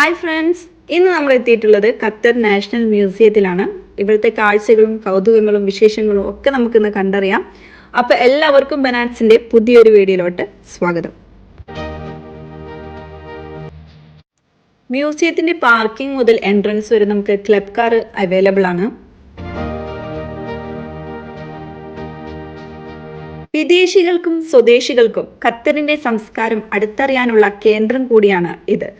Hi friends ഇന്ന് നമ്മൾ എത്തിയിട്ടുള്ളത് ഖത്തർ നാഷണൽ മ്യൂസിയത്തിലാണ്. ഇവിടുത്തെ കാഴ്ചകളും കൗതുകങ്ങളും വിശേഷങ്ങളും ഒക്കെ നമുക്കിന്ന് കണ്ടറിയാം. അപ്പോൾ എല്ലാവർക്കും ബനാൻസിന്റെ പുതിയൊരു വീഡിയോയിലോട്ട് സ്വാഗതം. മ്യൂസിയത്തിന്റെ പാർക്കിംഗ് മുതൽ എൻട്രൻസ് വരെ നമുക്ക് ക്ലബ് കാർ അവൈലബിൾ ആണ്. വിദേശികൾക്കും സ്വദേശികൾക്കും ഖത്തറിന്റെ സംസ്കാരം അടുത്തറിയാനുള്ള കേന്ദ്രം കൂടിയാണ് ഇത്.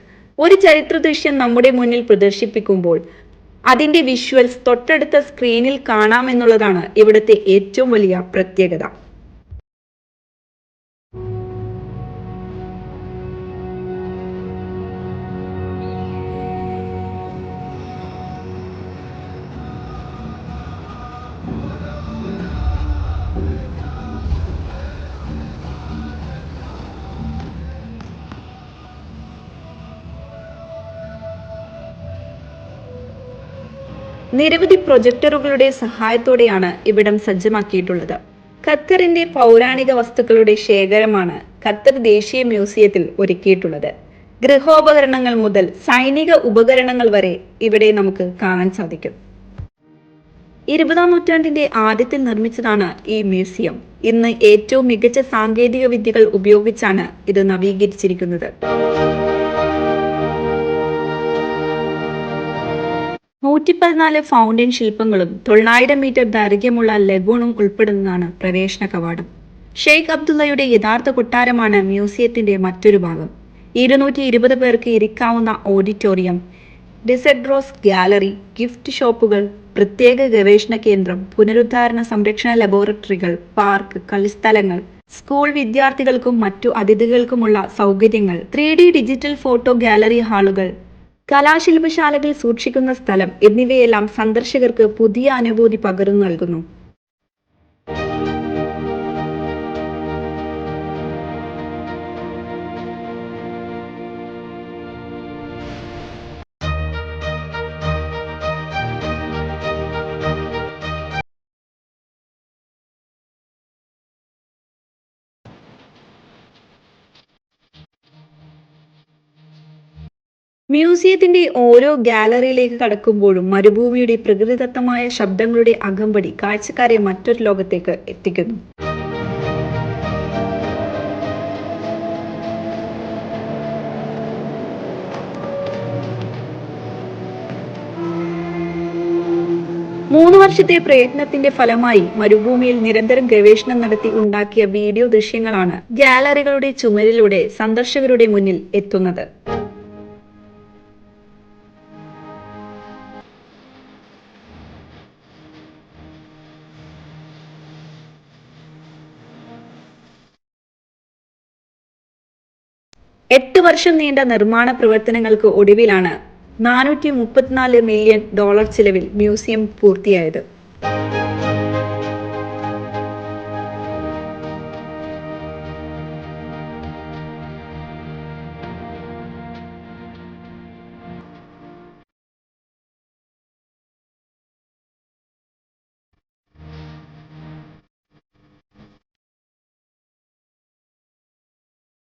ഒരു ചരിത്ര ദൃശ്യം നമ്മുടെ മുന്നിൽ പ്രദർശിപ്പിക്കുമ്പോൾ അതിന്റെ വിഷ്വൽസ് തൊട്ടടുത്ത സ്ക്രീനിൽ കാണാമെന്നുള്ളതാണ് ഇവിടുത്തെ ഏറ്റവും വലിയ പ്രത്യേകത. നിരവധി പ്രൊജക്ടറുകളുടെ സഹായത്തോടെയാണ് ഇവിടം സജ്ജമാക്കിയിട്ടുള്ളത്. ഖത്തറിന്റെ പൗരാണിക വസ്തുക്കളുടെ ശേഖരമാണ് ഖത്തർ ദേശീയ മ്യൂസിയത്തിൽ ഒരുക്കിയിട്ടുള്ളത്. ഗൃഹോപകരണങ്ങൾ മുതൽ സൈനിക ഉപകരണങ്ങൾ വരെ ഇവിടെ നമുക്ക് കാണാൻ സാധിക്കും. ഇരുപതാം നൂറ്റാണ്ടിന്റെ ആദ്യത്തിൽ നിർമ്മിച്ചതാണ് ഈ മ്യൂസിയം. ഇന്ന് ഏറ്റവും മികച്ച സാങ്കേതിക വിദ്യകൾ ഉപയോഗിച്ചാണ് ഇത് നവീകരിച്ചിരിക്കുന്നത്. നൂറ്റി പതിനാല് ഫൗണ്ടൻ ശില്പങ്ങളും തൊള്ളായിരം മീറ്റർ ദൈർഘ്യമുള്ള ലഗൂണും ഉൾപ്പെടുന്നതാണ് പ്രവേശന കവാടം. ഷെയ്ഖ് അബ്ദുള്ളയുടെ യഥാർത്ഥ കൊട്ടാരമാണ് മ്യൂസിയത്തിന്റെ മറ്റൊരു ഭാഗം. ഇരുന്നൂറ്റി ഇരുപത് പേർക്ക് ഇരിക്കാവുന്ന ഓഡിറ്റോറിയം ഡിസെഡ്രോസ് ഗാലറി ഗിഫ്റ്റ് ഷോപ്പുകൾ പ്രത്യേക ഗവേഷണ കേന്ദ്രം പുനരുദ്ധാരണ സംരക്ഷണ ലബോറട്ടറികൾ പാർക്ക് കളിസ്ഥലങ്ങൾ സ്കൂൾ വിദ്യാർത്ഥികൾക്കും മറ്റു അതിഥികൾക്കുമുള്ള സൗകര്യങ്ങൾ ത്രീ ഡിജിറ്റൽ ഫോട്ടോ ഗാലറി ഹാളുകൾ കലാശില്പശാലകൾ സൂക്ഷിക്കുന്ന സ്ഥലം എന്നിവയെല്ലാം സന്ദർശകർക്ക് പുതിയ അനുഭൂതി പകർന്നു നൽകുന്നു. മ്യൂസിയത്തിന്റെ ഓരോ ഗാലറിയിലേക്ക് കടക്കുമ്പോഴും മരുഭൂമിയുടെ പ്രകൃതിദത്തമായ ശബ്ദങ്ങളുടെ അകമ്പടി കാഴ്ചക്കാരെ മറ്റൊരു ലോകത്തേക്ക് എത്തിക്കുന്നു. മൂന്ന് വർഷത്തെ പ്രയത്നത്തിന്റെ ഫലമായി മരുഭൂമിയിൽ നിരന്തരം ഗവേഷണം നടത്തി ഉണ്ടാക്കിയ വീഡിയോ ദൃശ്യങ്ങളാണ് ഗാലറികളുടെ ചുമരിലൂടെ സന്ദർശകരുടെ മുന്നിൽ എത്തുന്നത്. എട്ട് വർഷം നീണ്ട നിർമ്മാണ പ്രവർത്തനങ്ങൾക്ക് ഒടുവിലാണ് നാനൂറ്റി മുപ്പത്തിനാല് മില്യൺ ഡോളർ ചിലവിൽ മ്യൂസിയം പൂർത്തിയായത്.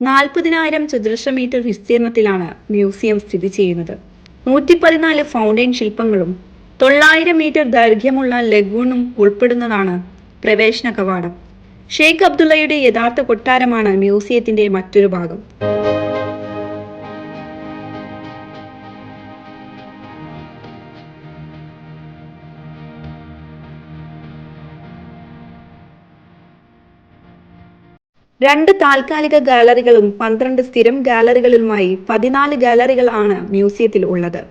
നാൽപ്പതിനായിരം ചതുരശ്ര മീറ്റർ വിസ്തീർണത്തിലാണ് മ്യൂസിയം സ്ഥിതി ചെയ്യുന്നത്. നൂറ്റി പതിനാല് ഫൗണ്ടൈൻ ശില്പങ്ങളും തൊള്ളായിരം മീറ്റർ ദൈർഘ്യമുള്ള ലഗൂണും ഉൾപ്പെടുന്നതാണ് പ്രവേശന കവാടം. ഷെയ്ഖ് അബ്ദുള്ളയുടെ യഥാർത്ഥ കൊട്ടാരമാണ് മ്യൂസിയത്തിന്റെ മറ്റൊരു ഭാഗം. രണ്ട് താൽക്കാലിക ഗാലറികളും പന്ത്രണ്ട് സ്ഥിരം ഗാലറികളുമായി പതിനാല് ഗാലറികളാണ് മ്യൂസിയത്തിൽ ഉള്ളത്.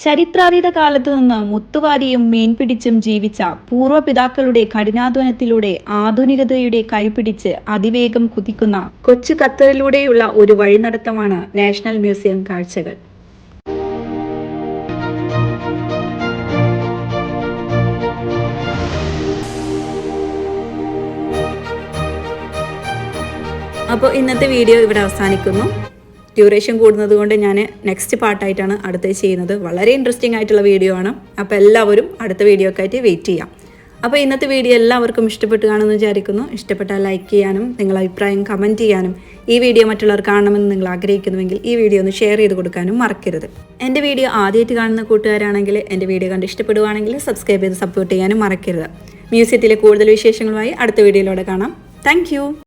ചരിത്രാതീത കാലത്ത് നിന്ന് മുത്തുവാരിയും മീൻപിടിച്ചും ജീവിച്ച പൂർവപിതാക്കളുടെ കഠിനാധ്വാനത്തിലൂടെ ആധുനികതയുടെ കൈപിടിച്ച് അതിവേഗം കുതിക്കുന്ന കൊച്ചു ഖത്തറിലൂടെയുള്ള ഒരു വഴിനടത്തമാണ് നാഷണൽ മ്യൂസിയം കാഴ്ചകൾ. അപ്പോൾ ഇന്നത്തെ വീഡിയോ ഇവിടെ അവസാനിക്കുന്നു. ഡ്യൂറേഷൻ കൂടുന്നത് കൊണ്ട് ഞാൻ നെക്സ്റ്റ് പാർട്ടായിട്ടാണ് അടുത്തത് ചെയ്യുന്നത്. വളരെ ഇൻട്രസ്റ്റിംഗ് ആയിട്ടുള്ള വീഡിയോ ആണ്. അപ്പോൾ എല്ലാവരും അടുത്ത വീഡിയോക്കായിട്ട് വെയിറ്റ് ചെയ്യാം. അപ്പോൾ ഇന്നത്തെ വീഡിയോ എല്ലാവർക്കും ഇഷ്ടപ്പെട്ട് കാണുമെന്ന് വിചാരിക്കുന്നു. ഇഷ്ടപ്പെട്ടാൽ ലൈക്ക് ചെയ്യാനും നിങ്ങളുടെ അഭിപ്രായം കമന്റ് ചെയ്യാനും ഈ വീഡിയോ മറ്റുള്ളവർ കാണണമെന്ന് നിങ്ങൾ ആഗ്രഹിക്കുന്നുവെങ്കിൽ ഈ വീഡിയോ ഒന്ന് ഷെയർ ചെയ്ത് കൊടുക്കാനും മറക്കരുത്. എന്റെ വീഡിയോ ആദ്യമായിട്ട് കാണുന്ന കൂട്ടുകാരാണെങ്കിൽ എന്റെ വീഡിയോ കണ്ട് ഇഷ്ടപ്പെടുവാണെങ്കിൽ സബ്സ്ക്രൈബ് ചെയ്ത് സപ്പോർട്ട് ചെയ്യാനും മറക്കരുത്. മ്യൂസിയത്തിലെ കൂടുതൽ വിശേഷങ്ങളുമായി അടുത്ത വീഡിയോയിലൂടെ കാണാം. താങ്ക്